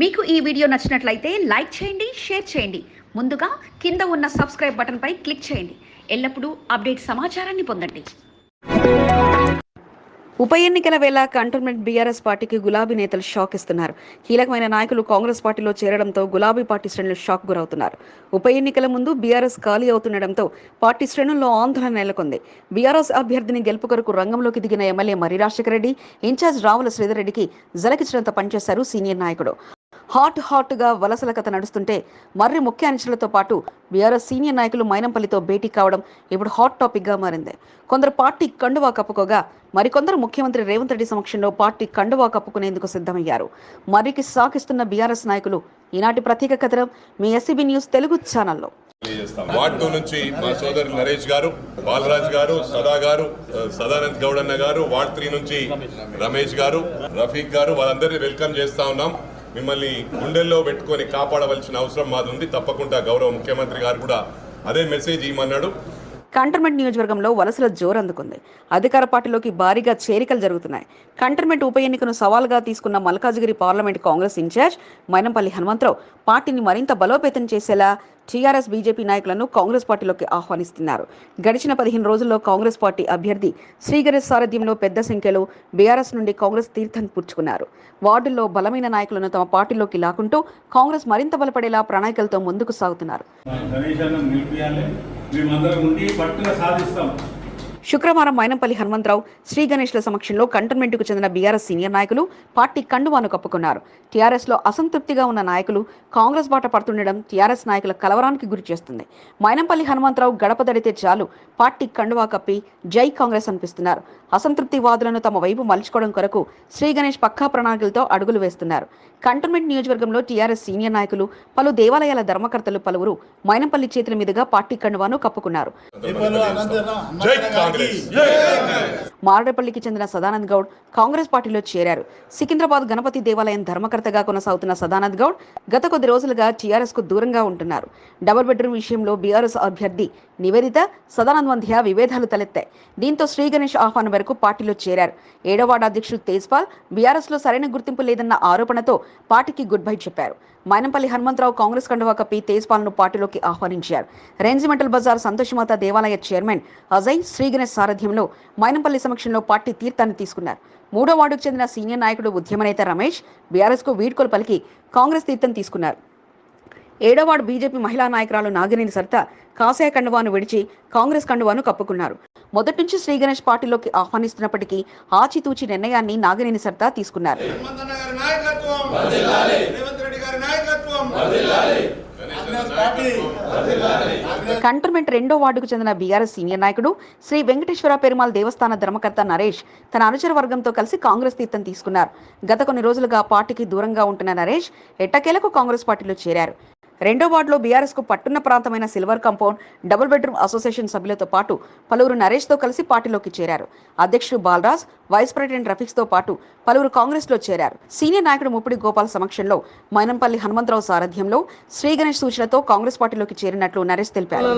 మీకు ఈ వీడియో నచ్చినట్లయితే లైక్ చేయండి షేర్ చేయండి. ముందుగా కింద ఉన్న సబ్స్క్రైబ్ బటన్పై క్లిక్ చేయండి. ఎల్లప్పుడూ అప్డేట్ సమాచారాన్ని పొందండి. ఉప ఎన్నికల వేళ కంటోన్మెంట్ బీఆర్ఎస్ పార్టీకి గులాబీ నేతలు షాక్ ఇస్తున్నారు. కీలకమైన నాయకులు కాంగ్రెస్ పార్టీలో చేరడంతో గులాబీ పార్టీ శ్రేణులు షాక్ గురవుతున్నారు. ఉప ఎన్నికల ముందు బీఆర్ఎస్ ఖాళీ అవుతుండటంతో పార్టీ శ్రేణుల్లో ఆందోళన నెలకొంది. బీఆర్ఎస్ అభ్యర్థిని గెలుపు కొరకు రంగంలోకి దిగిన ఎమ్మెల్యే మర్రి రాజశేఖర రెడ్డి ఇన్ఛార్జ్ రావుల శ్రీధర్ రెడ్డికి జలకిచ్చినంత పనిచేశారు సీనియర్ నాయకుడు. హాట్ హాట్గా వలసల కథ నడుస్తుంటే మర్రి ముఖ్య అంశాలతో పాటు బీఆర్ఎస్ సీనియర్ నాయకులు మైనంపల్లితో భేటీ కావడం ఇప్పుడు హాట్ టాపిక్గా మారింది. కొందరు పార్టీ కండువా కప్పుకోగా మరికొందరు ముఖ్యమంత్రి రేవంత్ రెడ్డి సమక్షంలో పార్టీ కండువా కప్పుకునేందుకు సిద్ధమయ్యారు. మర్రికి సాకిస్తున్న బీఆర్ఎస్ నాయకులు ఈనాటి ప్రత్యేక కథనం మీ ఎస్సీబీ న్యూస్ తెలుగు ఛానల్లో. వార్డ్ టూ నుంచి మా సోదరు నరేష్ గారు బాలరాజ్ గారు సదా గారు సదానంద్ గౌడన్న గారు వార్డ్ త్రీ నుంచి రమేష్ గారు రఫీక్ గారు వాళ్ళందరినీ వెల్కమ్ చేస్తా ఉన్నాం. మిమ్మల్ని గుండెల్లో పెట్టుకొని కాపాడవలసిన అవసరం మాది ఉంది. తప్పకుండా గౌరవ ముఖ్యమంత్రి గారు కూడా అదే మెసేజ్ ఇవ్వమన్నాడు. కంటర్మెంట్ నియోజకవర్గంలో వలసల జోరు అందుకుంది. అధికార పార్టీలోకి భారీగా చేరికలు జరుగుతున్నాయి. కంటర్మెంట్ ఉప ఎన్నికను సవాల్గా తీసుకున్న మల్కాజిగిరి పార్లమెంట్ కాంగ్రెస్ ఇన్ఛార్జ్ మైనంపల్లి హనుమంతరావు పార్టీని మరింత బలోపేతం చేసేలా టీఆర్ఎస్ బీజేపీ నాయకులను కాంగ్రెస్ పార్టీలోకి ఆహ్వానిస్తున్నారు. గడిచిన పదిహేను రోజుల్లో కాంగ్రెస్ పార్టీ అభ్యర్థి శ్రీగణేష్ సారథ్యంలో పెద్ద సంఖ్యలో బీఆర్ఎస్ నుండి కాంగ్రెస్ తీర్థం పుచ్చుకున్నారు. వార్డుల్లో బలమైన నాయకులను తమ పార్టీలోకి లాక్కుంటూ కాంగ్రెస్ మరింత బలపడేలా ప్రణాళికలతో ముందుకు సాగుతున్నారు. మేమందరం ఉండి పట్టుగా సాధిస్తాం. శుక్రవారం మైనంపల్లి హనుమంతరావు శ్రీ గణేష్ల సమక్షంలో కంటోన్మెంట్కు చెందిన బీఆర్ఎస్ సీనియర్ నాయకులు పార్టీ కండువాను కప్పుకున్నారు. టీఆర్ఎస్లో అసంతృప్తిగా ఉన్న నాయకులు కాంగ్రెస్ బాట పడుతుండడం టీఆర్ఎస్ నాయకుల కలవరానికి గురి చేస్తుంది. మైనంపల్లి హనుమంతరావు గడప దడితే చాలు పార్టీ కండువా కప్పి జై కాంగ్రెస్ అనిపిస్తున్నారు. అసంతృప్తి వాదులను తమ వైపు మలుచుకోవడం కొరకు శ్రీ గణేష్ పక్కా ప్రణాళికలతో అడుగులు వేస్తున్నారు. కంటోన్మెంట్ నియోజకవర్గంలో టీఆర్ఎస్ సీనియర్ నాయకులు పలు దేవాలయాల ధర్మకర్తలు పలువురు మైనంపల్లి చేతుల మీదుగా పార్టీ కండువాను కప్పుకున్నారు. జై కాంగ్రెస్. మారడపల్లికి చెందిన సదానంద్ గౌడ్ కాంగ్రెస్ పార్టీలో చేరారు. సికింద్రాబాద్ గణపతి దేవాలయం ధర్మకర్తగా కొనసాగుతున్న సదానంద్ గౌడ్ గత కొద్ది రోజులుగా టీఆర్ఎస్కు దూరంగా ఉంటున్నారు. డబుల్ బెడ్రూమ్ విషయంలో బీఆర్ఎస్ అభ్యర్థి నివేదిత సదానంద్ మధ్య విభేదాలు తలెత్తాయి. దీంతో శ్రీ గణేష్ ఆహ్వానం మేరకు పార్టీలో చేరారు. ఏడో వార్డు అధ్యక్షుడు తేజ్పాల్ బీఆర్ఎస్లో సరైన గుర్తింపు లేదన్న ఆరోపణతో పార్టీకి గుడ్ బై చెప్పారు. మైనంపల్లి హనుమంతరావు కాంగ్రెస్ కండువా కప్పి తేజ్పాల్ను పార్టీలోకి ఆహ్వానించారు. రేంజిమెంటల్ బజార్ సంతోషమాత దేవాలయ చైర్మన్ అజయ్ శ్రీగణేష్ సారథ్యంలో మైనంపల్లి సమక్షంలో పార్టీ తీర్థాన్ని తీసుకున్నారు. మూడో వార్డుకు చెందిన సీనియర్ నాయకుడు ఉద్యమనేత రమేష్ బీఆర్ఎస్కు వీడ్కోలు పలికి కాంగ్రెస్ తీర్థం తీసుకున్నారు. ఏడో వార్డు బీజేపీ మహిళా నాయకురాలు నాగినేని సరిత కాషాయ కండువాను విడిచి కాంగ్రెస్ కండువాను కప్పుకున్నారు. మొదటి నుంచి శ్రీ గణేష్ పార్టీలోకి ఆహ్వానిస్తున్నప్పటికీ ఆచితూచి నిర్ణయాన్ని నాగినేని సరిత తీసుకున్నారు. కంటోన్మెంట్ రెండో వార్డుకు చెందిన బీఆర్ఎస్ సీనియర్ నాయకుడు శ్రీ వెంకటేశ్వర పెరుమాల్ దేవస్థాన ధర్మకర్త నరేష్ తన అనుచర వర్గంతో కలిసి కాంగ్రెస్ తీర్థం తీసుకున్నారు. గత కొన్ని రోజులుగా పార్టీకి దూరంగా ఉంటున్న నరేష్ ఎట్టకేలకు కాంగ్రెస్ పార్టీలో చేరారు. రెండో వార్డులో బీఆర్ఎస్కు పట్టున్న ప్రాంతమైన silver compound double bedroom association సభ్యులతో పాటు పలువురు నరేష్తో కలిసి పార్టీలోకి చేరారు. అధ్యక్షుడు బాలరాజ్ వైస్ ప్రెసిడెంట్ రఫీక్స్తో పాటు పలువురు కాంగ్రెస్లో చేరారు. సీనియర్ నాయకుడు ముప్పిడి గోపాల్ సమక్షంలో మైనంపల్లి హనుమంతరావు సారథ్యంలో శ్రీ గణేష్ సూచనతో కాంగ్రెస్ పార్టీలోకి చేరినట్లు నరేష్ తెలిపారు.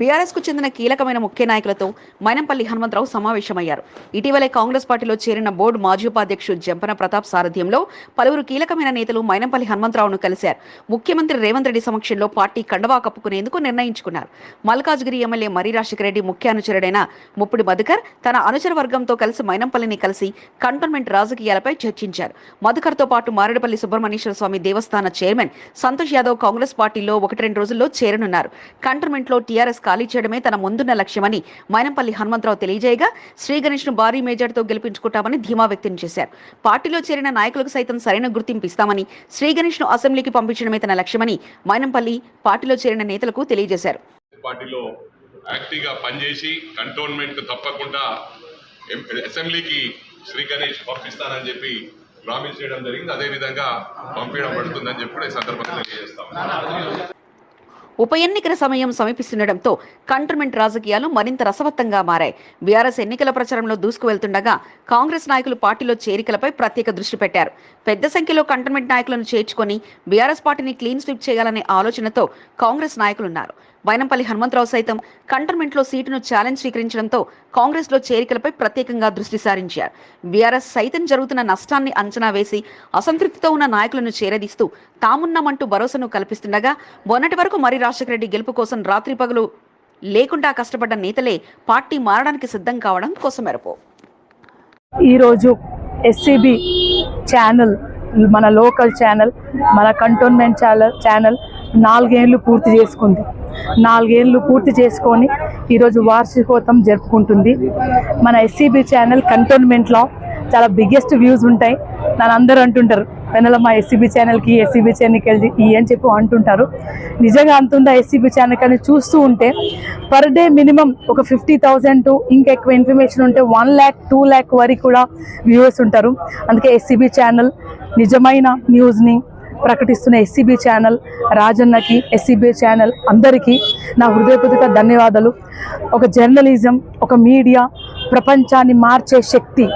బీఆర్ఎస్కు చెందిన కీలకమైన ముఖ్య నాయకులతో మైనంపల్లి హనుమంతరావు సమావేశమయ్యారు. ఇటీవలే కాంగ్రెస్ పార్టీలో చేరిన బోర్డు మాజీ ఉపాధ్యక్షుడు జంపన ప్రతాప్ సారథ్యంలో పలువురు కీలకమైన నేతలు మైనంపల్లి హనుమంతరావును కలిశారు. ముఖ్యమంత్రి రేవంత్ రెడ్డి సమక్షంలో పార్టీ కండవా కప్పుకునేందుకు నిర్ణయించుకున్నారు. మల్కాజ్గిరి ఎమ్మెల్యే మర్రి రాజశేఖర రెడ్డి ముఖ్య అనుచరుడైన ముప్పుడు మధుకర్ తన అనుచర వర్గంతో కలిసి మైనంపల్లిని కలిసి కంటోన్మెంట్ రాజకీయాలపై చర్చించారు. మధుకర్తో పాటు మారేడుపల్లి సుబ్రహ్మణ్యేశ్వర స్వామి దేవస్థాన చైర్మన్ సంతోష్ యాదవ్ కాంగ్రెస్ పార్టీలో ఒకటి రెండు రోజుల్లో చేరనున్నారు. కంటోన్మెంట్లో టీఆర్ఎస్ ఖాళీ చేయడమే తన ముందున్న లక్ష్యమని మైనంపల్లి హనుమంతరావు తెలియజేయగా శ్రీ ను భారీ మేజార్తో గెలిపించుకుంటామని ధీమా వ్యక్తం చేశారు. పార్టీలో చేరిన నాయకులకు సైతం సరైన గుర్తింపు ఇస్తామని శ్రీ అసెంబ్లీకి పంపించడమే తన లక్ష్యమని మైనంపల్లి పార్టీలో చేరిన నేతలకు తెలియజేశారు. పార్టీలో యాక్టివ్గా పనిచేసి కంటోన్మెంట్ తప్పకుండా అసెంబ్లీకి శ్రీ గణేష్ పంపిస్తానని చెప్పి ప్రామిస్ చేయడం జరిగింది. అదేవిధంగా పంపించడం పడుతుందని చెప్పి కూడా ఈ సందర్భంగా తెలియజేస్తాం ఉప ఎన్నికల సమయం సమీపిస్తుండటంతో కంటర్మెంట్ రాజకీయాలు మరింత రసవత్తంగా మారాయి. బీఆర్ఎస్ ఎన్నికల ప్రచారంలో దూసుకు వెళ్తుండగా కాంగ్రెస్ నాయకులు పార్టీలో చేరికలపై ప్రత్యేక దృష్టి పెట్టారు. పెద్ద సంఖ్యలో కంటర్మెంట్ నాయకులను చేర్చుకొని బీఆర్ఎస్ పార్టీని క్లీన్ స్వీప్ చేయాలనే ఆలోచనతో కాంగ్రెస్ నాయకులున్నారు. వైనంపల్లి హనుమంతరావు సైతం కంటర్మెంట్లో సీటును ఛాలెంజ్ స్వీకరించడంతో కాంగ్రెస్లో చేరికలపై ప్రత్యేకంగా దృష్టి సారించారు. బీఆర్ఎస్ సైతం జరుగుతున్న నష్టాన్ని అంచనా వేసి అసంతృప్తితో ఉన్న నాయకులను చేరదీస్తూ తామున్నామంటూ భరోసాను కల్పిస్తుండగా మొన్నటి వరకు మరి రాజశేఖర రెడ్డి గెలుపు కోసం రాత్రి పగలు లేకుండా కష్టపడ్డ నేతలే పార్టీ మారడానికి సిద్ధం కావడం కోసమెరపు. ఈరోజు ఎస్సీబీ ఛానల్ మన లోకల్ ఛానల్ మన కంటోన్మెంట్ ఛానల్ ఛానల్ నాలుగేళ్ళు పూర్తి చేసుకుంది. నాలుగేళ్ళు పూర్తి చేసుకొని ఈరోజు వార్షికోత్సవం జరుపుకుంటుంది. మన ఎస్సీబీ ఛానల్ కంటోన్మెంట్లో చాలా బిగ్గెస్ట్ వ్యూస్ ఉంటాయి. నన్ను అందరూ అంటుంటారు వెనల మా ఎస్సీబీ ఛానల్కి ఎస్సీబీ ఛానల్కి వెళ్ళి ఈ అని చెప్పి అంటుంటారు. నిజంగా అంతుందా ఎస్సీబీ ఛానల్ కానీ చూస్తూ ఉంటే పర్ డే మినిమం ఒక ఫిఫ్టీ థౌజండ్ ఇంకా ఎక్కువ ఇన్ఫర్మేషన్ ఉంటే వన్ ల్యాక్ టూ ల్యాక్ వరకు కూడా వ్యూవర్స్ ఉంటారు. అందుకే ఎస్సీబీ ఛానల్ నిజమైన న్యూస్ని ప్రకటిస్తున్న ఎస్సీబీ ఛానల్ రాజన్నకి ఎస్సీబీ ఛానల్ అందరికీ నా హృదయపూర్వక ధన్యవాదాలు. ఒక జర్నలిజం ఒక మీడియా ప్రపంచాన్ని మార్చే శక్తి.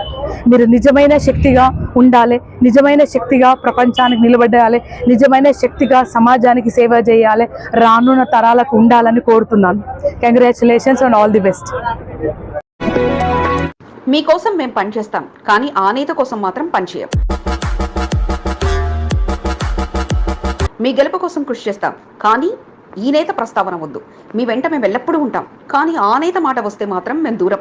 మీరు నిజమైన శక్తిగా ఉండాలి నిజమైన శక్తిగా ప్రపంచానికి నిలబడాలి నిజమైన శక్తిగా సమాజానికి సేవ చేయాలి రానున్న తరాలకు ఉండాలని కోరుతున్నాను. Congratulations and all the best మీకోసం మేము పనిచేస్తాం కానీ ఆ నేత కోసం మాత్రం పనిచేయం మీ గెలుపు కోసం కృషి చేస్తాం. కానీ ఈ నేత ప్రస్తావన వద్దు. మీ వెంట మేము ఎల్లప్పుడూ ఉంటాం. కానీ ఆ నేత మాట వస్తే మాత్రం మేము దూరం.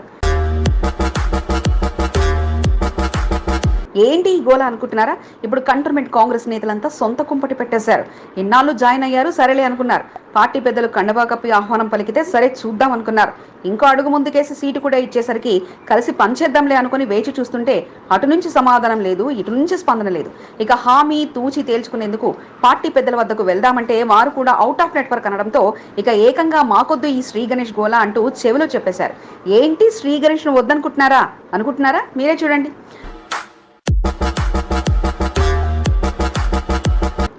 ఏంటి ఈ గోళ అనుకుంటున్నారా? ఇప్పుడు కంటోన్మెంట్ కాంగ్రెస్ నేతలంతా సొంత కుంపటి పెట్టేశారు. ఇన్నాళ్ళు జాయిన్ అయ్యారు సరేలే అనుకున్నారు. పార్టీ పెద్దలు కండవా కప్పి ఆహ్వానం పలికితే సరే చూద్దాం అనుకున్నారు. ఇంకో అడుగు ముందుకేసి సీటు కూడా ఇచ్చేసరికి కలిసి పనిచేద్దాంలే అనుకుని వేచి చూస్తుంటే అటు నుంచి సమాధానం లేదు ఇటు నుంచి స్పందన లేదు. ఇక హామీ తూచి తేల్చుకునేందుకు పార్టీ పెద్దల వద్దకు వెళ్దామంటే వారు కూడా అవుట్ ఆఫ్ నెట్వర్క్ అనడంతో ఇక ఏకంగా మాకొద్దు ఈ శ్రీ గణేష్ గోలా అంటూ చెవిలో చెప్పేశారు. ఏంటి శ్రీ గణేష్ను వద్దనుకుంటున్నారా? అనుకుంటున్నారా? మీరే చూడండి.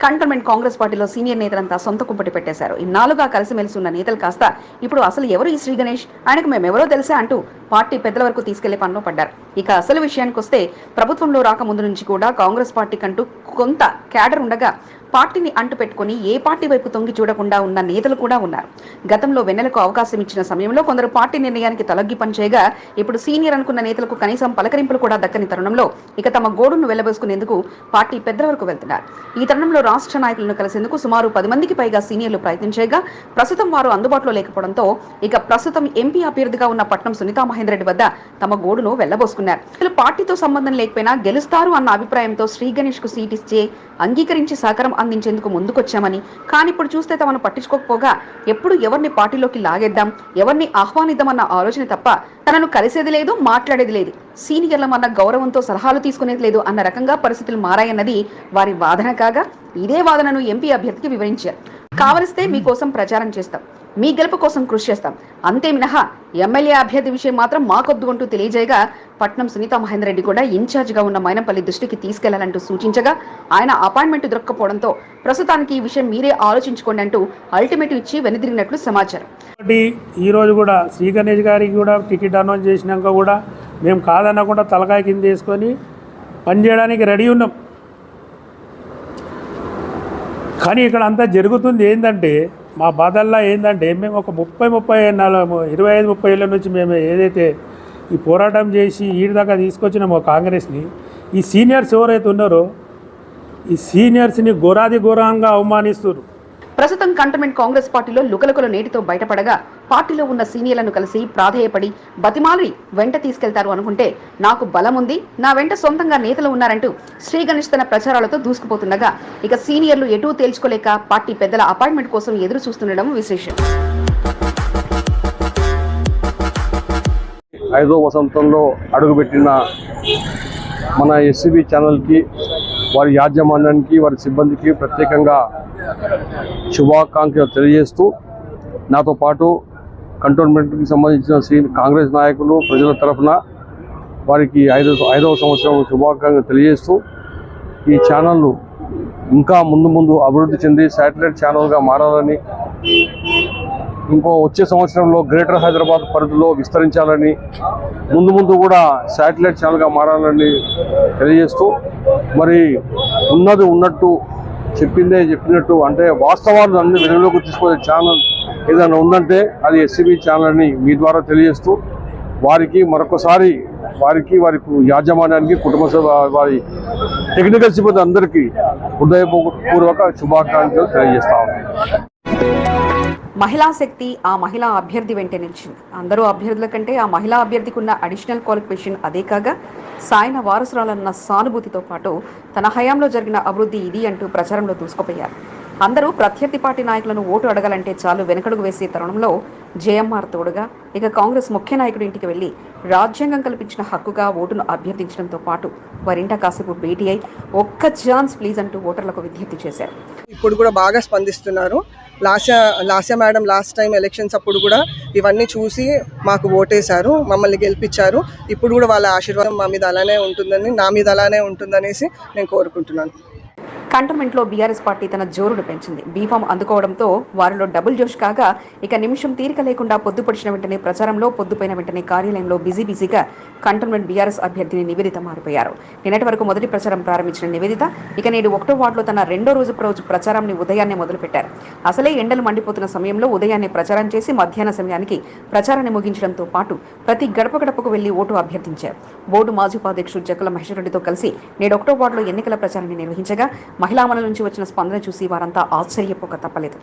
కంటోన్మెంట్ కాంగ్రెస్ పార్టీలో సీనియర్ నేతలంతా సొంత కుంపటి పెట్టేశారు. ఇన్నాళ్ళుగా కలిసిమెలిసి ఉన్న నేతలు కాస్త ఇప్పుడు అసలు ఎవరు ఈ శ్రీ గణేష్? ఆయనకు మేమెవరో తెలుసా అంటూ పార్టీ పెద్దల వరకు తీసుకెళ్ళే పనిలో పడ్డారు. ఇక అసలు విషయానికి వస్తే ప్రభుత్వంలో రాకముందు నుంచి కూడా కాంగ్రెస్ పార్టీ కంటూ కొంత క్యాడర్ ఉండగా పార్టీని అంటు పెట్టుకుని ఏ పార్టీ వైపు తొంగి చూడకుండా ఉన్న నేతలు కూడా ఉన్నారు. గతంలో వెన్నెలకు అవకాశం ఇచ్చిన సమయంలో కొందరు పార్టీ నిర్ణయానికి తలగ్గి పనిచేయగా ఇప్పుడు సీనియర్ అనుకున్న నేతలకు కనీసం పలకరింపులు కూడా దక్కని తరుణంలో ఇక తమ గోడును వెళ్ళబోసుకునేందుకు పార్టీ పెద్దల వరకు వెళ్తున్నారు. ఈ తరుణంలో రాష్ట్ర నాయకులను కలిసేందుకు సుమారు పది మందికి పైగా సీనియర్లు ప్రయత్నించగా ప్రస్తుతం వారు అందుబాటులో లేకపోవడంతో ఇక ప్రస్తుతం ఎంపీ అభ్యర్థిగా ఉన్న పట్నం సునీతా మహేందర్ వద్ద తమ గోడును వెళ్ళబోసుకున్నారు. పార్టీతో సంబంధం లేకపోయినా గెలుస్తారు అన్న అభిప్రాయంతో శ్రీ గణేష్కు సీటు ఇస్తే అంగీకరించి సహకారం అందించేందుకు ముందుకొచ్చామని. కానీ ఇప్పుడు చూస్తే తమను పట్టించుకోకపోగా ఎప్పుడు ఎవరిని పార్టీలోకి లాగేద్దాం ఎవరిని ఆహ్వానిద్దామన్న ఆలోచన తప్ప తనను కలిసేది లేదు మాట్లాడేది లేదు. సీనియర్లమన్న గౌరవంతో సలహాలు తీసుకునేది లేదు అన్న రకంగా పరిస్థితులు మారాయన్నది వారి వాదన కాగా ఇదే వాదనను ఎంపీ అభ్యర్థికి వివరించారు. కావలిస్తే మీకోసం ప్రచారం చేస్తాం. మీ గెలుపు కోసం కృషి చేస్తాం. అంతే మినహా ఎమ్మెల్యే అభ్యర్థి విషయం మాత్రం మాకొద్దు అంటూ తెలియజేయగా పట్నం సునీతా మహేందర్ రెడ్డి కూడా ఇన్ఛార్జిగా ఉన్న మైనంపల్లి దృష్టికి తీసుకెళ్ళాలంటూ సూచించగా ఆయన అపాయింట్మెంట్ దొరక్కపోవడంతో ప్రస్తుతానికి ఈ విషయం మీరే ఆలోచించుకోండి అంటూ అల్టిమేట్ ఇచ్చి వెనుదిరిగినట్లు సమాచారం. ఈ ఈరోజు కూడా శ్రీ గణేష్ గారికి కూడా టికెట్ అనౌన్స్ చేసినాక కూడా మేము కాదనకుండా తలకాయ కింద వేసుకొని పనిచేయడానికి రెడీ ఉన్నాం. కానీ ఇక్కడ అంతా జరుగుతుంది ఏంటంటే మా బాధల్లో ఏంటంటే మేము ఒక ముప్పై ముప్పై నాలుగు ఇరవై ఐదు ముప్పై ఏళ్ళ నుంచి మేము ఏదైతే ఈ పోరాటం చేసి ఈడి దాకా తీసుకొచ్చినామో కాంగ్రెస్ని ఈ సీనియర్స్ ఎవరైతే ఉన్నారో ఈ సీనియర్స్ని ఘోరాది ఘోరంగా అవమానిస్తున్నారు. ప్రస్తుతం కంటోన్మెంట్ కాంగ్రెస్ పార్టీలో లుకలుకలు నేటితో బయటపడగా పార్టీలో ఉన్న సీనియర్లను కలిసి ప్రాధేయపడి బతిమాలి వెంట తీసుకెళ్తారు అనుకుంటే నాకు బలం ఉంది నా వెంట సొంతంగా నేతలు ఉన్నారంటూ శ్రీ గణేష్ తన ప్రచారాలతో దూసుకుపోతుండగా ఇక సీనియర్లు ఎటూ తేల్చుకోలేక పార్టీ పెద్దల అపాయింట్మెంట్ కోసం ఎదురు చూస్తుండడం విశేషం. ఐదో వసంతంలో అడుగుపెట్టిన మన ఎస్సీబీ ఛానల్కి వారి యాజమాన్యానికి వారి సిబ్బందికి ప్రత్యేకంగా శుభాకాంక్షలు తెలియజేస్తూ నాతో పాటు కంటోన్మెంట్కి సంబంధించిన సీ కాంగ్రెస్ నాయకులు ప్రజల తరఫున వారికి ఐదో ఐదవ సంవత్సరం శుభాకాంక్షలు తెలియజేస్తూ ఈ ఛానల్ ఇంకా ముందు ముందు అభివృద్ధి చెంది శాటిలైట్ ఛానల్గా మారాలని ఇంకో వచ్చే సంవత్సరంలో గ్రేటర్ హైదరాబాద్ పరిధిలో విస్తరించాలని ముందు ముందు కూడా శాటిలైట్ ఛానల్గా మారాలని తెలియజేస్తూ మరి ఉన్నది ఉన్నట్టు చెప్పిందే చెప్పినట్టు అంటే వాస్తవాలు అన్ని వెలుగులోకి తీసుకునే ఛానల్ ఏదైనా ఉందంటే అది ఎస్సీబీ ఛానల్ని మీ ద్వారా తెలియజేస్తూ వారికి మరొకసారి వారికి వారి యాజమాన్యానికి కుటుంబ సభ వారి టెక్నికల్ సిబ్బంది అందరికీ హృదయపూర్వక శుభాకాంక్షలు తెలియజేస్తా మహిళా శక్తి ఆ మహిళా అభ్యర్థి వెంట నిలిచింది. అందరూ అభ్యర్థుల కంటే ఆ మహిళా అభ్యర్థికి ఉన్న అడిషనల్ క్వాలిఫికేషన్ అదే కాగా సాయన వారసురాలన్న సానుభూతితో పాటు తన హయాంలో జరిగిన అభివృద్ధి ఇది అంటూ ప్రచారంలో దూసుకుపోయారు. అందరూ ప్రత్యర్థి పార్టీ నాయకులను ఓటు అడగాలంటే చాలు వెనకడుగు వేసే తరుణంలో జేఎంఆర్ తోడుగా ఇక కాంగ్రెస్ ముఖ్య నాయకుడి ఇంటికి వెళ్ళి రాజ్యాంగం కల్పించిన హక్కుగా ఓటును అభ్యర్థించడంతో పాటు వారింట కాసేపు భేటీ అయి ఒక్క ఛాన్స్ ప్లీజ్ అంటూ ఓటర్లకు విజ్ఞప్తి చేశారు. ఇప్పుడు కూడా బాగా స్పందిస్తున్నారు. Lasya Lasya madam last time elections అప్పుడు కూడా ఇవన్నీ చూసి మాకు ఓటేశారు మమ్మల్ని గెలిపించారు. ఇప్పుడు కూడా వాళ్ళ ఆశీర్వాదం మా మీద అలానే ఉంటుందని నా మీద అలానే ఉంటుందనేసి నేను కోరుకుంటున్నాను. కంటోన్మెంట్లో బీఆర్ఎస్ పార్టీ తన జోరును పెంచింది. బీఫామ్ అందుకోవడంతో వారిలో డబుల్ జోష్ కాగా ఇక నిమిషం తీరిక లేకుండా పొద్దుపడిచిన వెంటనే ప్రచారంలో పొద్దుపోయిన వెంటనే కార్యాలయంలో బిజీ బిజీగా కంటోన్మెంట్ బీఆర్ఎస్ అభ్యర్థిని నివేదిత మారిపోయారు. నిన్నటి వరకు మొదటి ప్రచారం ప్రారంభించిన నివేదిత ఇక నేడు ఒకటో వార్డులో తన రెండో రోజు రోజు ప్రచారాన్ని ఉదయాన్నే మొదలుపెట్టారు. అసలే ఎండలు మండిపోతున్న సమయంలో ఉదయాన్నే ప్రచారం చేసి మధ్యాహ్న సమయానికి ప్రచారాన్ని ముగించడంతో పాటు ప్రతి గడప గడపకు వెళ్ళి ఓటు అభ్యర్థించారు. బోర్డు మాజీ ఉపాధ్యక్షుడు జక్కల మహేశ్వరరెడ్డితో కలిసి నేడు ఒకటో వార్డులో ఎన్నికల ప్రచారాన్ని నిర్వహించగా మహిళా మనల నుంచి వచ్చిన స్పందన చూసి వారంతా ఆశ్చర్యపోక తప్పలేదు.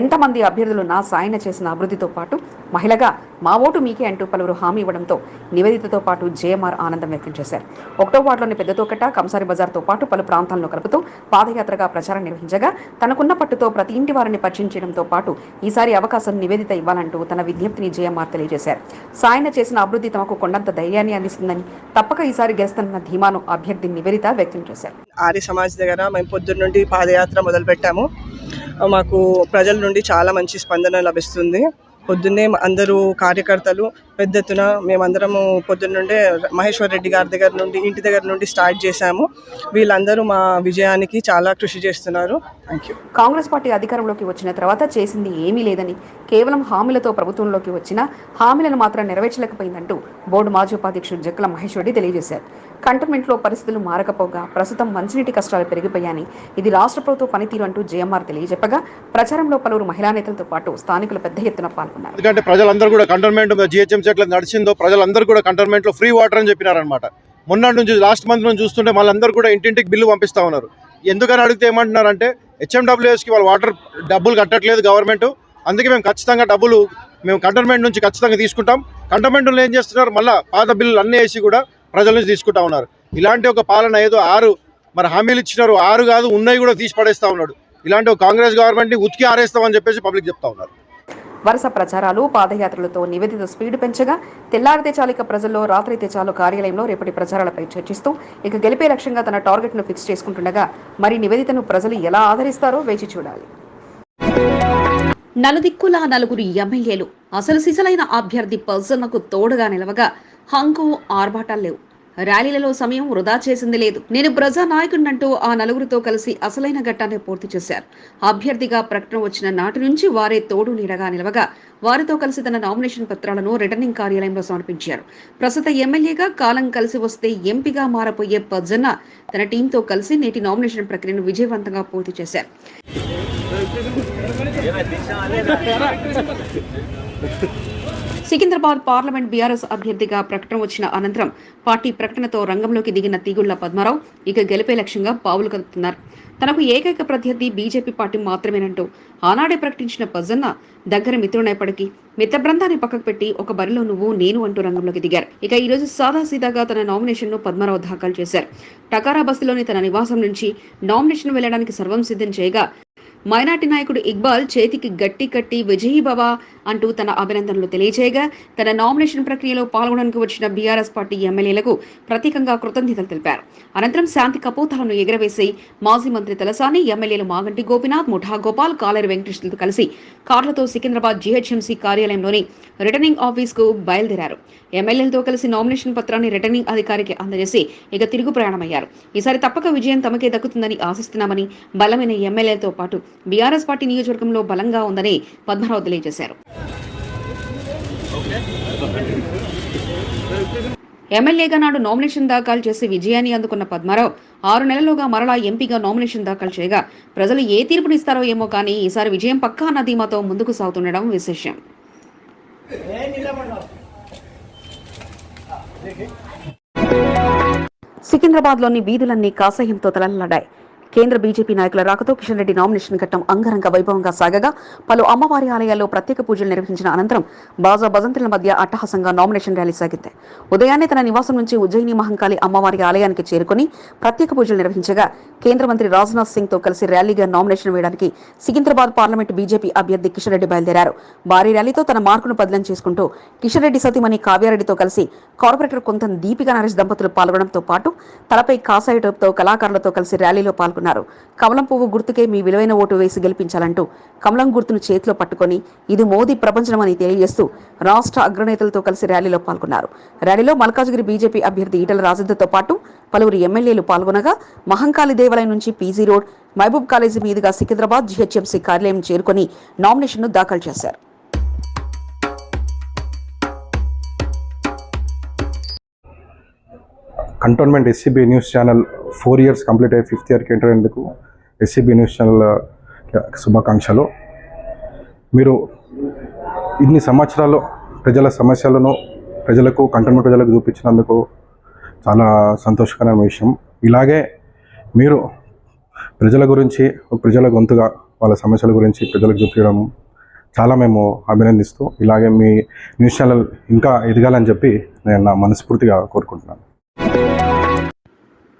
ఎంతమంది అభ్యర్థులు నా సాయన చేసిన అభివృద్ధితో పాటు మహిళగా మా ఓటు మీకే అంటూ పలువురు హామీ ఇవ్వడంతో నివేదితతో పాటు జేఎంఆర్ ఆనందం వ్యక్తం చేశారు. ఒకటో వార్డులోని పెద్దతోకట కంసారి బజార్తో పాటు పలు ప్రాంతాలను కలుపుతూ పాదయాత్రగా ప్రచారం నిర్వహించగా తనకున్న పట్టుతో ప్రతి ఇంటి వారిని పరిచయం చేయడంతో పాటు ఈసారి అవకాశం నివేదిత ఇవ్వాలంటూ తన విజ్ఞప్తిని జేఎంఆర్ తెలియజేశారు. సాయన చేసిన అభివృద్ధి తమకు కొండంత ధైర్యాన్ని అందిస్తుందని తప్పక ఈసారి గెలుస్తానన్న ధీమాను అభ్యర్థి నివేదిత వ్యక్తం చేశారు. ఆర్య సమాజ్ దగ్గర మేము పొద్దున్న నుండి పాదయాత్ర మొదలుపెట్టాము. మాకు ప్రజల నుండి చాలా మంచి స్పందన లభిస్తుంది. పొద్దున్నే అందరూ కార్యకర్తలు పెద్ద ఎత్తున మేమందరము పొద్దున్న నుండే మహేశ్వర్ రెడ్డి గారి దగ్గర నుండి ఇంటి దగ్గర నుండి స్టార్ట్ చేశాము. వీళ్ళందరూ మా విజయానికి చాలా కృషి చేస్తున్నారు. థ్యాంక్ యూ కాంగ్రెస్ పార్టీ అధికారంలోకి వచ్చిన తర్వాత చేసింది ఏమీ లేదని కేవలం హామీలతో ప్రభుత్వంలోకి వచ్చిన హామీలను మాత్రం నెరవేర్చలేకపోయిందంటూ బోర్డు మాజీ ఉపాధ్యక్షుడు జక్కల మహేష్ రెడ్డి తెలియజేశారు. కంటోన్మెంట్లో పరిస్థితులు మారకపోగా ప్రస్తుతం మంచినీటి కష్టాలు పెరిగిపోయాయని ఇది రాష్ట్ర ప్రభుత్వ పనితీరు అంటూ జేఎంఆర్ తెలియజెప్పగా ప్రచారంలో పలువురు మహిళా నేతలతో పాటు స్థానికులు పెద్ద ఎత్తున పాల్గొన్నారు. ఎందుకంటే ప్రజలందరూ కూడా కంటోన్మెంట్ జిహెచ్ఎంసీ ఎట్లా నడిచిందో ప్రజలందరూ కూడా కంటోన్మెంట్లో ఫ్రీ వాటర్ అని చెప్పినారనమాట మొన్నటి నుంచి లాస్ట్ మంత్ నుంచి చూస్తుంటే వాళ్ళందరూ కూడా ఇంటింటికి బిల్లు పంపిస్తా ఉన్నారు. ఎందుకని అడిగితే ఏమంటున్నారంటే హెచ్ఎండబ్ల్యూఎస్కి వాళ్ళు వాటర్ డబ్బులు కట్టట్లేదు గవర్నమెంట్. అందుకే మేము ఖచ్చితంగా డబ్బులు మేము కంటోన్మెంట్ నుంచి ఖచ్చితంగా తీసుకుంటాం. కంటోన్మెంట్లో ఏం చేస్తున్నారు? మళ్ళీ పాత బిల్లులు అన్నీ వేసి కూడా ప్రజల నుంచి తీసుకుంటా ఉన్నారు. ఇలాంటి ఒక పాలన ఏదో ఆరు మరి హామీలు ఇచ్చినారు ఆరు కాదు ఉన్నాయి కూడా తీసి పడేస్తా ఉన్నాడు. ఇలాంటి ఒక కాంగ్రెస్ గవర్నమెంట్ని ఉతికి ఆరేస్తామని చెప్పేసి పబ్లిక్ చెప్తా ఉన్నారు. వరుస ప్రచారాలు పాదయాత్రలతో నివేదిత స్పీడ్ పెంచగా తెల్లారితే చాలు ఇక ప్రజల్లో రాత్రైతే చాలు కార్యాలయంలో రేపటి ప్రచారాలపై చర్చిస్తూ ఇక గెలిపే లక్ష్యంగా తన టార్గెట్ను ఫిక్స్ చేసుకుంటుండగా మరి నివేదితను ప్రజలు ఎలా ఆదరిస్తారో వేచి చూడాలి. నలుదిక్కుల నలుగురు ఎమ్మెల్యేలు అసలు సిసలైన అభ్యర్థి పర్సన్లకు తోడుగా నిలవగా హంకు ఆర్భాటాలు లేవు. ర్యాలీలలో సమయం వృధా చేసింది లేదు. నేను ప్రజా నాయకుడినంటూ ఆ నలుగురితో కలిసి అసలైన ఘట్టాన్ని పూర్తి చేశారు. అభ్యర్థిగా ప్రకటన వచ్చిన నాటి నుంచి వారే తోడు నీడగా నిలవగా వారితో కలిసి తన నామినేషన్ పత్రాలను రిటర్నింగ్ కార్యాలయంలో సమర్పించారు. ప్రస్తుత ఎమ్మెల్యేగా కాలం కలిసి వస్తే ఎంపీగా మారపోయే పజ్జన్న తన టీంతో కలిసి నేటి నామినేషన్ ప్రక్రియను విజయవంతంగా పూర్తి చేశారు. సికింద్రాబాద్ పార్లమెంట్ బీఆర్ఎస్ అభ్యర్థిగా ప్రకటన వచ్చిన అనంతరం పార్టీ ప్రకటనతో రంగంలోకి దిగిన తీగుళ్ళ పద్మారావు ఇక గెలిపే లక్ష్యంగా పావులు కదుపుతున్నారు. తనకు ఏకైక ప్రత్యర్థి బీజేపీ పార్టీ మాత్రమేనంటూ ఆనాడే ప్రకటించిన పజన్న దగ్గర మిత్రుడైనప్పటికీ మిత్ర బృందాన్ని పక్కకు పెట్టి ఒక బరిలో నువ్వు నేను అంటూ రంగంలోకి దిగారు. ఇక ఈ రోజు సాదాసీదాగా తన నామినేషన్ను పద్మారావు దాఖలు చేశారు. టకారా బస్సులోని తన నివాసం నుంచి నామినేషన్ వెళ్ళడానికి సర్వం సిద్ధం చేయగా మైనార్టీ నాయకుడు ఇక్బాల్ చేతికి గట్టి కట్టి విజయీ బాబా అంటూ తన అభినందనలు తెలియజేయగా తన నామినేషన్ ప్రక్రియలో పాల్గొనడానికి వచ్చిన బీఆర్ఎస్ పార్టీ ఎమ్మెల్యేలకు ప్రత్యేకంగా కృతజ్ఞతలు తెలిపారు. అనంతరం శాంతి కపోతాలను ఎగరవేసి మాజీ మంత్రి తలసాని ఎమ్మెల్యేలు మాగంటి గోపినాథ్ ముఠా గోపాల్ కాలేరు వెంకటేశ్వరులతో కలిసి కార్లతో సికింద్రాబాద్ జీహెచ్ఎంసీ కార్యాలయంలోని రిటర్నింగ్ ఆఫీస్కు బయలుదేరారు. ఎమ్మెల్యేలతో కలిసి నామినేషన్ పత్రాన్ని రిటర్నింగ్ అధికారికి అందజేసి ఇక తిరుగు ప్రయాణమయ్యారు. ఈసారి తప్పక విజయం తమకే దక్కుతుందని ఆశిస్తున్నామని బలమైన ఎమ్మెల్యేలతో పాటు బీఆర్ఎస్ పార్టీ నియోజకవర్గంలో బలంగా ఉందని పద్మరావు తెలియజేశారు. ఎమ్మెల్యేగా నాడు నామినేషన్ దాఖలు చేసి విజయాన్ని అందుకున్న పద్మారావు ఆరు నెలలుగా మరలా ఎంపీగా నామినేషన్ దాఖలు చేయగా ప్రజలు ఏ తీర్పునిస్తారో ఏమో కానీ ఈసారి విజయం పక్కా అన్న ధీమాతో ముందుకు సాగుతుండడం విశేషం. సికింద్రాబాద్లోని వీధులన్నీ కాసహ్యంతో తలలాడాయి కేంద్ర బీజేపీ నాయకుల రాకతో కిషన్ రెడ్డి నామినేషన్ ఘట్టం అంగరంగ వైభవంగా సాగగా పలు అమ్మవారి ఆలయాల్లో ప్రత్యేక పూజలు నిర్వహించిన అనంతరం బాజా బజంతుల మధ్య అట్టహాసంగా నామినేషన్ ర్యాలీ సాగింది. ఉదయాన్నే తన నివాసం నుంచి ఉజ్జయిని మహంకాళి అమ్మవారి ఆలయానికి చేరుకుని ప్రత్యేక పూజలు నిర్వహించగా కేంద్ర మంత్రి రాజ్నాథ్ సింగ్తో కలిసి ర్యాలీగా నామినేషన్ వేయడానికి సికింద్రాబాద్ పార్లమెంట్ బీజేపీ అభ్యర్థి కిషన్ రెడ్డి బయలుదేరారు. భారీ ర్యాలీతో తన మార్కును బదిలం చేసుకుంటూ కిషన్ రెడ్డి సతీమణి కావ్యారెడ్డితో కలిసి కార్పొరేటర్ కొంత దీపికా నరేష్ దంపతులు పాల్గొనడంతో పాటు తలపై కాసాయి టోప్తో కళాకారులతో కలిసి ర్యాలీలో పాల్గొన్నారు. కమలం పువ్వు గుర్తుకే మీ విలువైన ఓటు వేసి గెలిపించాలంటూ కమలం గుర్తును చేతిలో పట్టుకొని ఇది మోదీ ప్రపంచం అని తెలియజేస్తూ రాష్ట్ర అగ్రనేతలతో కలిసి ర్యాలీలో పాల్గొన్నారు. ర్యాలీలో మల్కాజ్గిరి బీజేపీ అభ్యర్థి ఈటల రాజేంద్రతో పాటు పలువురు ఎమ్మెల్యేలు పాల్గొనగా మహంకాళి దేవాలయం నుంచి పీజీ రోడ్ మహబూబ్ కాలేజీ మీదుగా సికింద్రాబాద్ జీహెచ్ఎంసీ కార్యాలయం చేరుకొని నామినేషన్ను దాఖలు చేశారు. Cantonment SCB news channel four years complete అయ్యి ఫిఫ్త్ ఇయర్కి ఎంటర్ అయ్యేందుకు ఎస్సీబీ న్యూస్ ఛానల్ శుభాకాంక్షలు. మీరు ఇన్ని సంవత్సరాలు ప్రజల సమస్యలను ప్రజలకు కంటోన్మెంట్ ప్రజలకు చూపించినందుకు చాలా సంతోషకరమైన విషయం. ఇలాగే మీరు ప్రజల గురించి ప్రజల గొంతుగా వాళ్ళ సమస్యల గురించి ప్రజలకు చూపించడం చాలా మేము అభినందిస్తూ ఇలాగే మీ న్యూస్ ఛానల్ ఇంకా ఎదగాలని చెప్పి నేను నా మనస్ఫూర్తిగా కోరుకుంటున్నాను.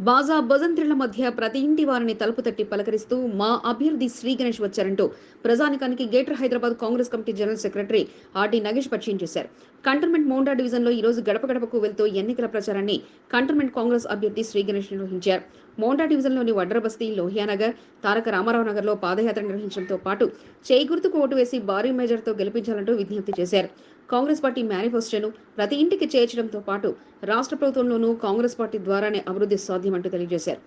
బాజా బజంత్రుల మధ్య ప్రతి ఇంటి వారిని తలుపు తట్టి పలకరిస్తూ మా అభ్యర్థి శ్రీ గణేష్ వచ్చారంటూ ప్రజానికానికి greater Hyderabad Congress committee general secretary RD Nagesh పరిచయం చేశారు. కంటోన్మెంట్ మోండా డివిజన్లో ఈ రోజు గడప గడపకు వెళ్తూ ఎన్నికల ప్రచారాన్ని కంటోన్మెంట్ కాంగ్రెస్ అభ్యర్థి శ్రీ గణేష్ నిర్వహించారు. మోండా డివిజన్లోని వడ్రబస్తీ లోహియానగర్ తారక రామారావు నగర్లో పాదయాత్ర నిర్వహించడంతో పాటు చేయి గుర్తుకు ఓటు వేసి భారీ మేజర్తో గెలిపించాలంటూ విజ్ఞప్తి చేశారు. కాంగ్రెస్ పార్టీ మేనిఫెస్టోను ప్రతి ఇంటికి చేర్చడంతో పాటు రాష్ట్ర ప్రభుత్వంలోనూ కాంగ్రెస్ పార్టీ ద్వారానే అభివృద్ధి సాధ్యమంటూ తెలియజేశారు.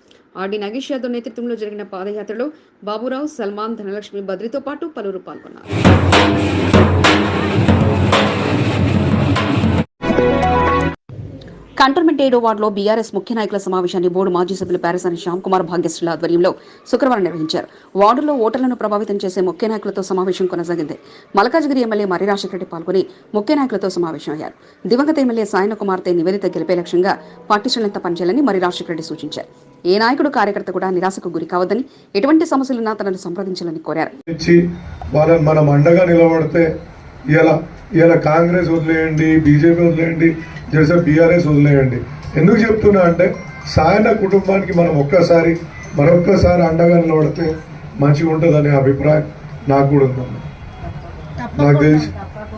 ఆర్డీ నగేష్ యాదవ్ నేతృత్వంలో జరిగిన పాదయాత్రలో బాబురావు సల్మాన్ ధనలక్ష్మి బద్రితో పాటు పలువురు పాల్గొన్నారు. కంటోన్మెంట్ ఏడో వార్డులో బీఆర్ఎస్ ముఖ్య నాయకుల సమావేశాన్ని బోర్డు మాజీ సభ్యులు పారసాని శ్యామ్ కుమార్ భాగ్యశ్రీల ఆధ్వర్యంలో శుక్రవారం నిర్వహించారు. వార్డులో ఓటర్లను ప్రభావితం చేసే ముఖ్య నాయకులతో సమావేశం కొనసాగింది. మల్కాజ్గిరి ఎమ్మెల్యే మర్రి రాజశేఖర రెడ్డి పాల్గొని ముఖ్య నాయకులతో సమావేశమయ్యారు దివంగత ఎమ్మెల్యే సాయన కుమార్తె నివేదిత గెలిపే లక్ష్యంగా పార్టీ శ్రేణులతో పనిచేయాలని మర్రి రాజశేఖర రెడ్డి సూచించారు. ఏ నాయకుడు కార్యకర్త కూడా నిరాశకు గురి కావద్దని ఎటువంటి సమస్యలున్నా తనను సంప్రదించాలని కోరారు. మనం అండగా నిలబడితే ఇలా ఇలా కాంగ్రెస్ వదిలేయండి బీజేపీ వదిలేయండి జనసే బీఆర్ఎస్ వదిలేయండి. ఎందుకు చెప్తున్నా అంటే సాయన కుటుంబానికి మనం ఒక్కసారి మరొక్కసారి అండగా నిలబడితే మంచిగా ఉంటుందనే అభిప్రాయం నాకు కూడా ఉందన్న నాకు తెలిసి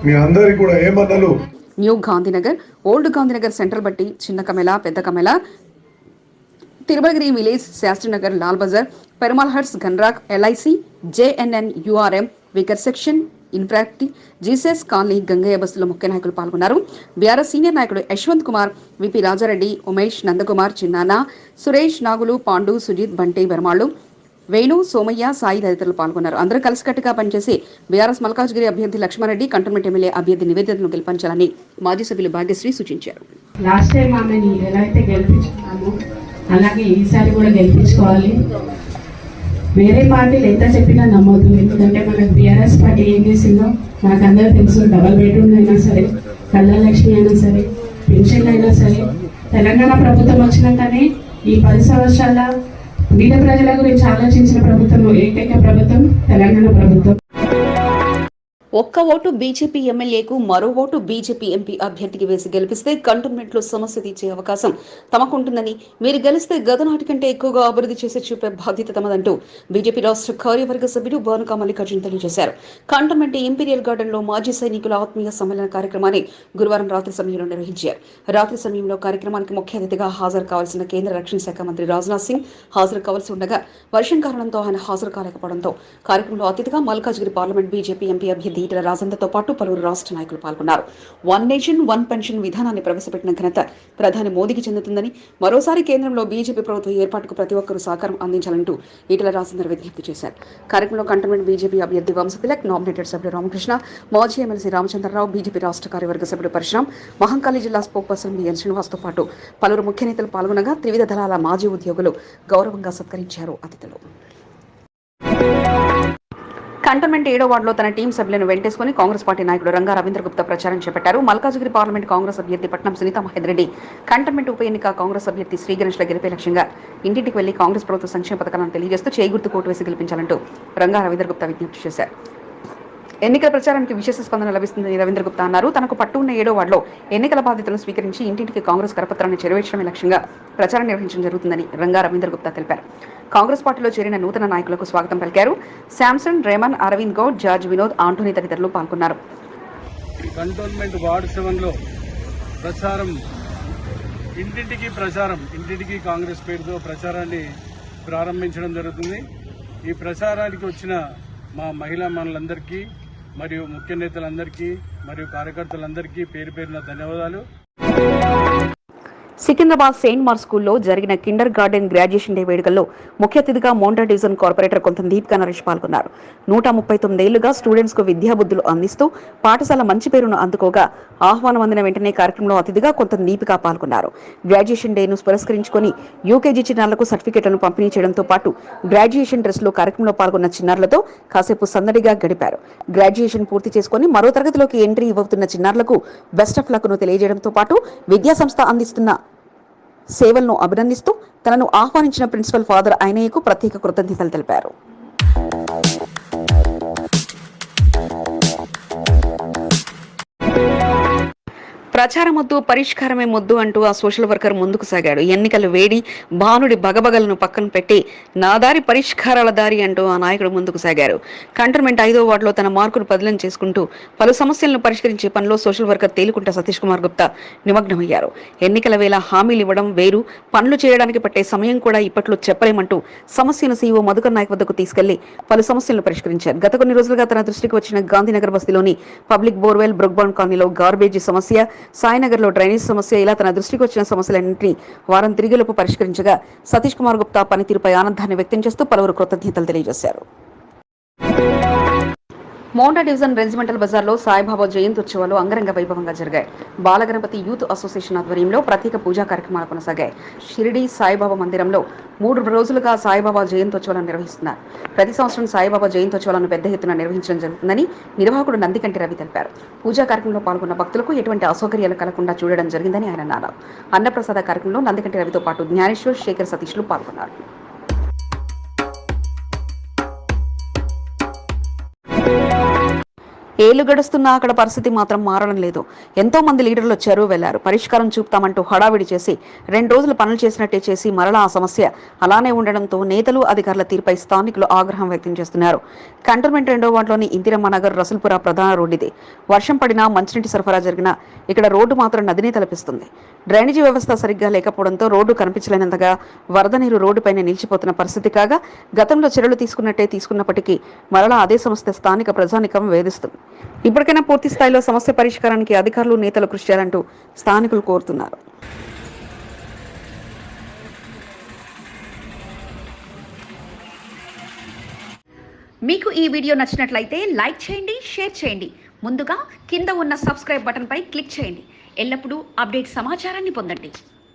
మీ అందరికి కూడా ఏమన్నలు new Gandhinagar old Gandhinagar central బట్టి Chinna Kamela Pedda Kamela. Tirumalagiri village Shastrinagar Lal Bazar Perumal huts gun rock LIC JNN URM weaker section ఇన్ఫ్రాక్టి Jesus colony Gangaiah బస్సులో ముఖ్య నాయకులు పాల్గొన్నారు. బీఆర్ఎస్ సీనియర్ నాయకుడు యశ్వంత్ కుమార్ విపి రాజారెడ్డి ఉమేష్ నందకుమార్ చిన్నాన సురేష్ నాగులు పాండు సుజిత్ బంటే బెరమాళ్ళు వేణు సోమయ్య సాయి తదితరులు పాల్గొన్నారు. అందరూ కలిసికట్టుగా పనిచేసి బీఆర్ఎస్ మల్కాజ్గిరి అభ్యర్థి లక్ష్మారెడ్డి కంటోన్మెంట్ ఎమ్మెల్యే అభ్యర్థి నివేదితను గెలిపించాలని మాజీ సభ్యులు భాగ్యశ్రీ సూచించారు. లాస్ట్ టైం ఆమెని ఎలా అయితే గెలిపించుకున్నామో అలాగే ఈసారి కూడా గెలిపించుకోవాలి. వేరే పార్టీలు ఎంత చెప్పినా నమ్మొద్దు. ఎందుకంటే మనకు టీఆర్ఎస్ పార్టీ ఏం చేసిందో నాకు అందరూ తెలుసు. డబల్ బెడ్రూమ్ అయినా సరే కళ్యాణలక్ష్మి అయినా సరే పెన్షన్లు అయినా సరే తెలంగాణ ప్రభుత్వం వచ్చినాకనే ఈ పది సంవత్సరాల బీద ప్రజల గురించి ఆలోచించిన ప్రభుత్వం ఏకైక ప్రభుత్వం తెలంగాణ ప్రభుత్వం. ఒక్క ఓటు బీజేపీ ఎమ్మెల్యేకు మరో ఓటు బీజేపీ ఎంపీ అభ్యర్థికి వేసి గెలిపిస్తే కంటోన్మెంట్లో సమస్య తీర్చే అవకాశం తమకుంటుందని మీరు గెలిస్తే గత నాటి కంటే ఎక్కువగా అభివృద్ధి చేసి చూపే బాధ్యత తమదంటూ బీజేపీ రాష్ట్ర కార్యవర్గ సభ్యుడు భానుకా మల్లికార్జున్ తెలియజేశారు. కంటోన్మెంట్ ఇంపీరియల్ గార్డెన్లో మాజీ సైనికుల ఆత్మీయ సమ్మేళన కార్యక్రమాన్ని గురువారం రాత్రి సమయంలో నిర్వహించారు. రాత్రి సమయంలో కార్యక్రమానికి ముఖ్య అతిథిగా హాజరు కావాల్సిన కేంద్ర రక్షణ శాఖ మంత్రి రాజ్నాథ్ సింగ్ హాజరు కావాల్సి ఉండగా వర్షం కారణంతో ఆయన హాజరు కాలేకపోవడంతో కార్యక్రమంలో అతిథిగా మల్కాజ్గిరి పార్లమెంట్ బీజేపీ ఎంపీ అభ్యర్థి అభ్యర్థి ఈటల పాటు పలువురు రాష్ట్ర నాయకులు పాల్గొన్నారు. వన్ నేషన్ వన్ పెన్షన్ విధానాన్ని ప్రవేశపెట్టిన ఘనత ప్రధాని మోదీకి చెందుతుందని మరోసారి కేంద్రంలో బీజేపీ ప్రభుత్వం ఏర్పాటుకు ప్రతి ఒక్కరూ సహకారం అందించాలంటూ ఈటల రాజేందర్ విజ్ఞప్తి చేశారు. కార్యక్రమంలో కంటోన్మెంట్ బీజేపీ అభ్యర్థి వంశతిలక్ నామినేటెడ్ సభ్యుడు రామకృష్ణ మాజీ ఎమ్మెల్సీ రామచంద్రరావు బీజేపీ రాష్ట్ర కార్యవర్గ సభ్యుడు పరశురాం మహంకాళి జిల్లా స్పోక్ పర్సన్ బిఎన్ శ్రీనివాస్తో పాటు పలువురు ముఖ్య నేతలు పాల్గొనగా త్రివిధ దళాల మాజీ ఉద్యోగులు గౌరవంగా సత్కరించారు అతిథులు. కంటోన్మెంట్ ఏడో వార్డులో తన టీం సభ్యులను వెంటేసుకుని కాంగ్రెస్ పార్టీ నాయకుడు రంగా రవీంద్ర గుప్తా ప్రచారం చేపట్టారు. మల్కాజ్గిరి పార్లమెంట్ కాంగ్రెస్ అభ్యర్థి పట్నం సునీత మహేందర్ రెడ్డి కంటోన్మెంట్ ఉప ఎన్నిక కాంగ్రెస్ అభ్యర్థి శ్రీ గణేష్ల గెలిపే లక్ష్యంగా ఇంటింటికి వెళ్ళి కాంగ్రెస్ ప్రభుత్వ సంక్షేమ పథకాలను తెలియజేస్తూ చేయి గుర్తు కోటు వేసి గెలిపించాలంటూ రంగా రవీంద్ర గుప్తా విజ్ఞప్తి చేశారు. ఎన్నికల ప్రచారానికి విశేష స్పందన లభిస్తుందని రవీంద్ర గుప్తా అన్నారు. తనకు పట్టు ఉన్న ఏడో వార్డులో ఎన్నికల బాధ్యతలను స్వీకరించి ఇంటింటికి కాంగ్రెస్ కరపత్రాన్ని చేరవేర్చడమే లక్ష్యంగా ప్రచారం నిర్వహించడం జరుగుతుందని రంగా రవీంద్ర గుప్తా తెలిపారు. కాంగ్రెస్ పార్టీలో చేరిన నూతన నాయకులకు స్వాగతం పలికారు. Samson Raman Arvind Goud George Vinod Antony తదితరులు పాల్గొన్నారు. కంటోన్మెంట్ వార్డు సెవెన్లో ప్రచారం ఇంటింటికి ప్రచారం ఇంటింటికి కాంగ్రెస్ పేరుతో ప్రచారాన్ని ప్రారంభించడం జరుగుతుంది. ఈ ప్రచారానికి వచ్చిన మా మహిళా మనులందరికీ మరియు ముఖ్య నేతలందరికీ మరియు కార్యకర్తలందరికీ పేరు పేరున ధన్యవాదాలు. సికింద్రాబాద్ సెయింట్ మార్ స్కూల్లో జరిగిన కిండర్ గార్డెన్ గ్రాడ్యుయేషన్ డే వేడుకల్లో ముఖ్య అతిథిగా మోండా డివిజన్ కార్పొరేటర్ కొంత దీపిక నరేష్ పాల్గొన్నారు. నూట ముప్పై తొమ్మిదేళ్ళుగా స్టూడెంట్స్కు విద్యాబుద్ధులు అందిస్తూ పాఠశాల మంచి పేరును అందుకోగా ఆహ్వానం అందిన వెంటనే కార్యక్రమంలో అతిథిగా కొంత దీపిక పాల్గొన్నారు. గ్రాడ్యుయేషన్ డేను పురస్కరించుకొని యూకేజీ చిన్నారులకు సర్టిఫికెట్లను పంపిణీ చేయడంతో పాటు గ్రాడ్యుయేషన్ డ్రెస్లో కార్యక్రమంలో పాల్గొన్న చిన్నారులతో కాసేపు సందడిగా గడిపారు. గ్రాడ్యుయేషన్ పూర్తి చేసుకొని మరో తరగతిలోకి ఎంట్రీ ఇవ్వతున్న చిన్నారులకు బెస్ట్ ఆఫ్ లక్ను తెలియజేయడంతో పాటు విద్యా సంస్థ అందిస్తున్న సేవలను అభినందిస్తూ తనను ఆహ్వానించిన ప్రిన్సిపల్ ఫాదర్ అయినయ్యకు ప్రత్యేక కృతజ్ఞతలు తెలిపారు. ప్రచారం వద్దు పరిష్కారమే ముద్దు అంటూ ఆ సోషల్ వర్కర్ ముందుకు సాగాడు. ఎన్నికలు వేడి భానుడి బగబగలను పక్కన పెట్టి నా దారి పరిష్కారాల దారి అంటూ ఆ నాయకుడు ముందుకు సాగారు. కంటోన్మెంట్ ఐదో వార్డులో తన మార్కును బదిలం చేసుకుంటూ పలు సమస్యలను పరిష్కరించే పనిలో సోషల్ వర్కర్ తేలికుంట సతీష్ కుమార్ గుప్తా నిమగ్నమయ్యారు. ఎన్నికల వేళ హామీలు ఇవ్వడం వేరు పనులు చేయడానికి పట్టే సమయం కూడా ఇప్పట్లో చెప్పలేమంటూ సమస్యను సీఈఓ మధుకర్ నాయక్ వద్దకు తీసుకెళ్ళి పలు సమస్యలను పరిష్కరించారు. గత కొన్ని రోజులుగా తన దృష్టికి వచ్చిన గాంధీనగర్ బస్తీలోని పబ్లిక్ బోర్వెల్ బ్రుక్బాన్ కాలనీలో గార్బేజీ సమస్య సాయినగర్లో డ్రైనేజ్ సమస్య ఇలా తన దృష్టికి వచ్చిన సమస్యలన్నింటినీ వారం తిరిగేలోపు పరిష్కరించగా సతీష్ కుమార్ గుప్తా పనితీరుపై ఆనందాన్ని వ్యక్తం చేస్తూ పలువురు కృతజ్ఞతలు తెలియజేశారు. మోండా డివిజన్ రెజిమెంటల్ బజార్లో సాయిబాబా జయంతి ఉత్సవాలు అంగరంగ వైభవంగా జరిగాయి. బాలగణపతి యూత్ అసోసియేషన్ ఆధ్వర్యంలో ప్రత్యేక పూజా కార్యక్రమాలు కొనసాగాయి. షిరిడి సాయిబాబా మందిరంలో మూడు రోజులుగా సాయిబాబా జయంతోత్సవాలను నిర్వహిస్తున్నారు. ప్రతి సంవత్సరం సాయిబాబా జయంతోత్సవాలను పెద్ద ఎత్తున నిర్వహించడం జరుగుతుందని నిర్వాహకుడు నందికంటి రవి తెలిపారు. పూజా కార్యక్రమంలో పాల్గొన్న భక్తులకు ఎటువంటి అసౌకర్యాలు కలగకుండా చూడడం జరిగిందని ఆయన అన్నారు. అన్నప్రసాద కార్యక్రమంలో నందికంటి రవితో పాటు జ్ఞానేశ్వర్ శేఖర్ సతీష్లు పాల్గొన్నారు. ఏళ్ళు గడుస్తున్నా అక్కడ పరిస్థితి మాత్రం మారడం లేదు. ఎంతో మంది లీడర్లు వచ్చారు వెళ్ళారు పరిష్కారం చూపుతామంటూ హడావిడి చేసి రెండు రోజులు పనులు చేసినట్టే చేసి మరలా ఆ సమస్య అలానే ఉండడంతో నేతలు అధికారుల తీరుపై స్థానికులు ఆగ్రహం వ్యక్తం చేస్తున్నారు. కంటోన్మెంట్ రెండో వార్డులోని ఇందిరమ్మ నగర్ రసుల్పుర ప్రధాన రోడ్డు వర్షం పడినా మంచినీటి సరఫరా జరిగినా ఇక్కడ రోడ్డు మాత్రం నదిని తలపిస్తుంది. డ్రైనేజీ వ్యవస్థ సరిగ్గా లేకపోవడంతో రోడ్డు కనిపించలేనంతగా వరద నీరు రోడ్డుపైన నిలిచిపోతున్న పరిస్థితి కాగా గతంలో చర్యలు తీసుకున్నట్టే తీసుకున్నప్పటికీ మరలా అదే సంస్థ స్థానిక ప్రజానికం వేధిస్తుంది. ఇప్పటికైనా పూర్తి స్థాయిలో సమస్య పరిష్కారానికి అధికారులు నేతలు కృషి చేయాలంటూ స్థానికులు కోరుతున్నారు. మీకు ఈ వీడియో నచ్చినట్లయితే లైక్ చేయండి షేర్ చేయండి. ముందుగా కింద ఉన్న సబ్స్క్రైబ్ బటన్పై క్లిక్ చేయండి. ఎల్లప్పుడూ అప్డేట్ సమాచారాన్ని పొందండి.